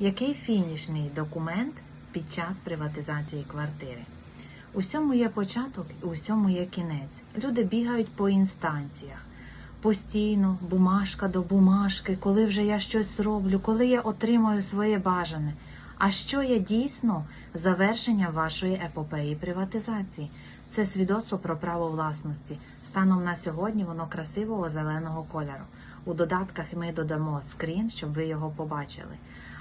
Який фінішний документ під час приватизації квартири? Усьому є початок і усьому є кінець. Люди бігають по інстанціях. Постійно, бумажка до бумажки, коли вже я щось зроблю, коли я отримаю своє бажане. А що є дійсно завершення вашої епопеї приватизації? Це свідоцтво про право власності. Станом на сьогодні воно красивого зеленого кольору. У додатках ми додамо скрін, щоб ви його побачили.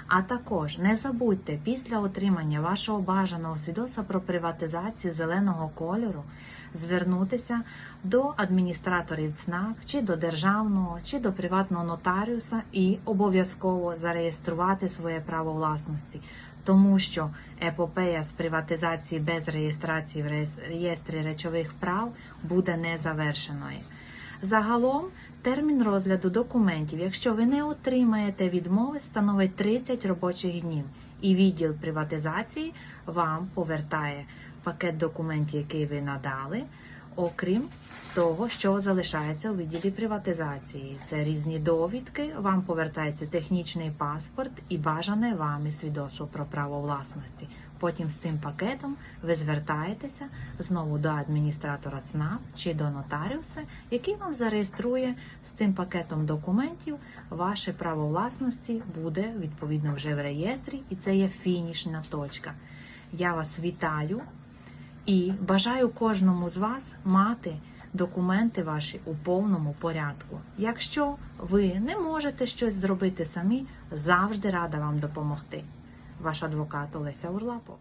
А також не забудьте після отримання вашого бажаного свідоцтва про приватизацію зеленого кольору звернутися до адміністраторів ЦНАП, чи до державного, чи до приватного нотаріуса і обов'язково зареєструвати своє право власності, тому що епопея з приватизації без реєстрації в реєстрі речових прав буде незавершеною. Загалом термін розгляду документів, якщо ви не отримаєте відмови, становить 30 робочих днів, і відділ приватизації вам повертає пакет документів, який ви надали, окрім того, що залишається у відділі приватизації. Це різні довідки, вам повертається технічний паспорт і бажане вами свідоцтво про право власності. Потім з цим пакетом ви звертаєтеся знову до адміністратора ЦНАП чи до нотаріуса, який вам зареєструє з цим пакетом документів. Ваше право власності буде відповідно вже в реєстрі, і це є фінішна точка. Я вас вітаю і бажаю кожному з вас мати документи ваші у повному порядку. Якщо ви не можете щось зробити самі, завжди рада вам допомогти. Ваш адвокат Олеся Урлапов.